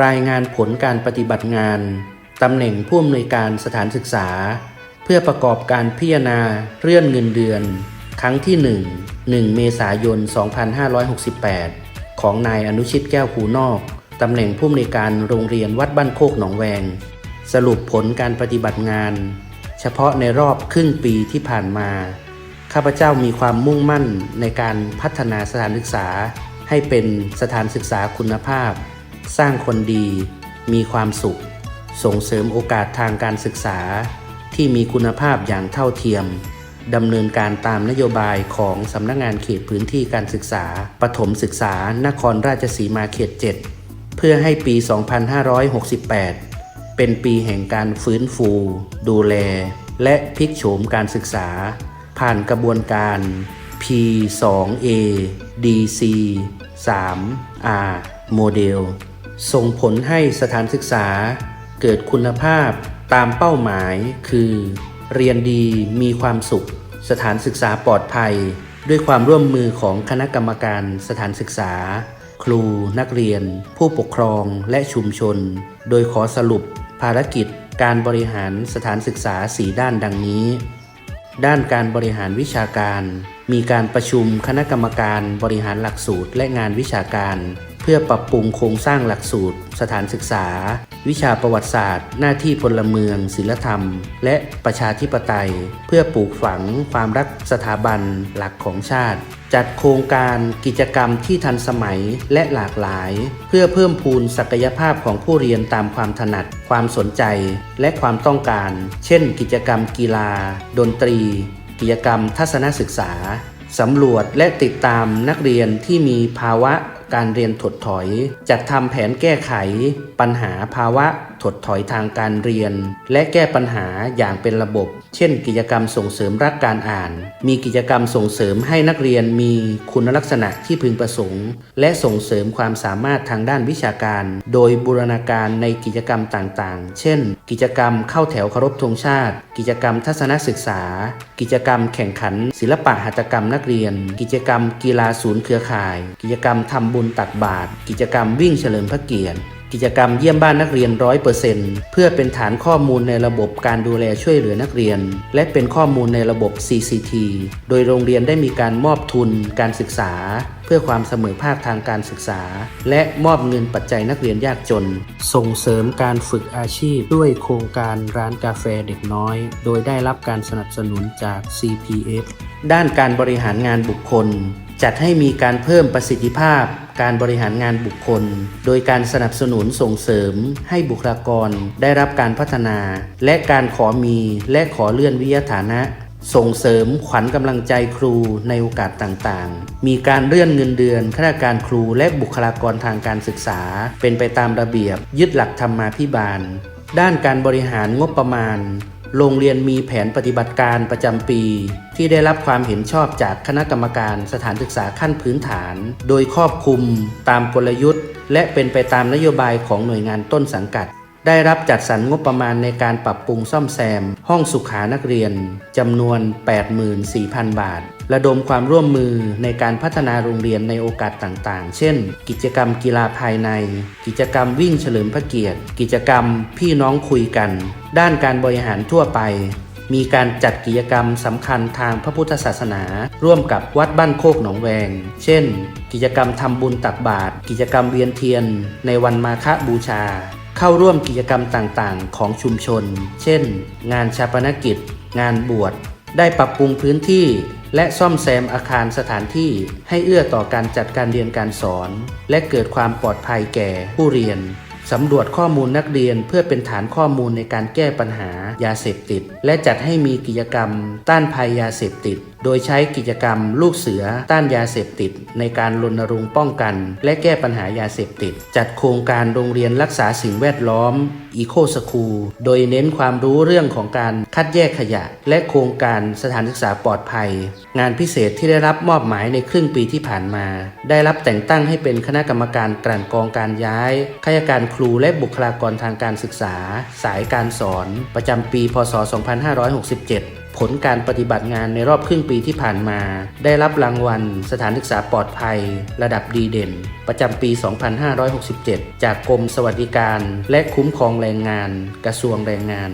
รายงานผลการปฏิบัติงาน ตำแหน่งผู้อำนวยการสถานศึกษา เพื่อประกอบการพิจารณาเลื่อนเงินเดือน ครั้งที่ 1 1 เมษายน 2568 ของนายอนุชิตแก้วภูนอก ตำแหน่งผู้อำนวยการโรงเรียนวัดบ้านโคกหนองแวง สรุปผลการปฏิบัติงาน เฉพาะในรอบครึ่งปีที่ผ่านมา ข้าพเจ้ามีความมุ่งมั่นในการพัฒนาสถานศึกษา ให้เป็นสถานศึกษาคุณภาพ สร้างคนดี มีความสุข ส่งเสริมโอกาสทางการศึกษา ที่มีคุณภาพอย่างเท่าเทียมดำเนินการตามนโยบายของสำนักงงานเขตพื้นที่การศึกษา ปฐมศึกษานครราชสีมาเขต 7 เพื่อให้ปี 2568 เป็นปีแห่งการฟื้นฟู ดูแล และพลิกโฉมการศึกษา ผ่านกระบวนการ P2A DC 3R โมเดล ส่งผลให้สถานศึกษาเกิดคุณภาพตามเป้าหมาย คือ เรียนดีมีความสุข สถานศึกษาปลอดภัย ด้วยความร่วมมือของคณะกรรมการสถานศึกษา ครูนักเรียน ผู้ปกครองและชุมชน โดยขอสรุปภารกิจการบริหารสถานศึกษา4ด้านดังนี้ ด้านการบริหารวิชาการ มีการประชุมคณะกรรมการบริหารหลักสูตรและงานวิชาการ เพื่อปรับปรุงโครงสร้างหลักสูตร สถานศึกษา วิชาประวัติศาสตร์ หน้าที่พลเมือง ศิลธรรม และประชาธิปไตย เพื่อปลูกฝังความรักสถาบันหลักของชาติ จัดโครงการกิจกรรมที่ทันสมัยและหลากหลาย เพื่อเพิ่มพูนศักยภาพของผู้เรียนตามความถนัด ความสนใจ และความต้องการ เช่น กิจกรรมกีฬา ดนตรี กิจกรรมทัศนศึกษาสำรวจและติดตามนักเรียนที่มีภาวะ การเรียนถดถอย จัดทำแผนแก้ไข ปัญหาภาวะถดถอยทางการเรียน และแก้ปัญหาอย่างเป็นระบบ เช่น กิจกรรมส่งเสริมรักการอ่าน มีกิจกรรมส่งเสริมให้นักเรียนมีคุณลักษณะที่พึงประสงค์ และส่งเสริมความสามารถทางด้านวิชาการ โดยบูรณาการในกิจกรรมต่างๆ เช่น กิจกรรมเข้าแถวเคารพธงชาติ กิจกรรมทัศนศึกษา กิจกรรมแข่งขัน ศิลปะหัตถกรรมนักเรียน กิจกรรมกีฬาศูนย์เครือข่าย กิจกรรมทำบุญตักบาตรกิจกรรมวิ่งเฉลิมพระเกียรติ กิจกรรมเยี่ยมบ้านนักเรียนร้อยเปอร์เซ็นต์เพื่อเป็นฐานข้อมูลในระบบการดูแลช่วยเหลือนักเรียน และเป็นข้อมูลในระบบ CCT โดยโรงเรียนได้มีการมอบทุนการศึกษา เพื่อความเสมอภาคทางการศึกษา และมอบเงินปัจจัยนักเรียนยากจน ส่งเสริมการฝึกอาชีพด้วยโครงการร้านกาแฟเด็กน้อย โดยได้รับการสนับสนุนจาก CPF ด้านการบริหารงานบุคคล จัดให้มีการเพิ่มประสิทธิภาพการบริหารงานบุคคล โดยการสนับสนุนส่งเสริมให้บุคลากรได้รับการพัฒนา และการขอมีและขอเลื่อนวิทยฐานะ ส่งเสริมขวัญกำลังใจครูในโอกาสต่างๆ มีการเลื่อนเงินเดือนข้าราชการครูและบุคลากรทางการศึกษา เป็นไปตามระเบียบ ยึดหลักธรรมาภิบาล ด้านการบริหารงบประมาณ โรงเรียนมีแผนปฏิบัติการประจำปี ที่ได้รับความเห็นชอบจากคณะกรรมการสถานศึกษาขั้นพื้นฐาน โดยครอบคลุมตามกลยุทธ์ และเป็นไปตามนโยบายของหน่วยงานต้นสังกัด ได้รับจัดสรรงบประมาณในการปรับปรุงซ่อมแซม ห้องสุขานักเรียนจำนวน 84,000 บาท ระดมความร่วมมือในการพัฒนาโรงเรียนในโอกาสต่างๆ เช่น กิจกรรมกีฬาภายใน กิจกรรมวิ่งเฉลิมพระเกียรติ กิจกรรมพี่น้องคุยกัน ด้านการบริหารทั่วไป มีการจัดกิจกรรมสำคัญทางพระพุทธศาสนา ร่วมกับวัดบ้านโคกหนองแวง เช่น กิจกรรมทำบุญตักบาตร กิจกรรมเวียนเทียน ในวันมาฆบูชา เข้าร่วมกิจกรรมต่างๆ ของชุมชน เช่น งานชาปนกิจ งานบวช ได้ปรับปรุงพื้นที่ และซ่อมแซมอาคารสถานที่ให้เอื้อต่อการจัดการเรียนการสอน และเกิดความปลอดภัยแก่ผู้เรียน สำรวจข้อมูลนักเรียนเพื่อเป็นฐานข้อมูลในการแก้ปัญหายาเสพติด และจัดให้มีกิจกรรม ต้านภัยยาเสพติด โดยใช้กิจกรรม ลูกเสือต้านยาเสพติด ในการรณรงค์ป้องกัน และแก้ปัญหายาเสพติด จัดโครงการโรงเรียนรักษาสิ่งแวดล้อมอีโคสคูลโดยเน้นความรู้เรื่องของการคัดแยกขยะ และโครงการสถานศึกษาปลอดภัย งานพิเศษที่ได้รับมอบหมายในครึ่งปีที่ผ่านมา ได้รับแต่งตั้งให้เป็นคณะกรรมการกลั่นกรองการย้ายข้าราชการครูและบุคลากรทางการศึกษา สายการสอน ประจำปี พศ 2567ผลการปฏิบัติงานในรอบครึ่งปีที่ผ่านมา ได้รับรางวัล สถานศึกษาปลอดภัย ระดับดีเด่น ประจำปี 2567 จากกรมสวัสดิการ และคุ้มครองแรงงาน กระทรวงแรงงาน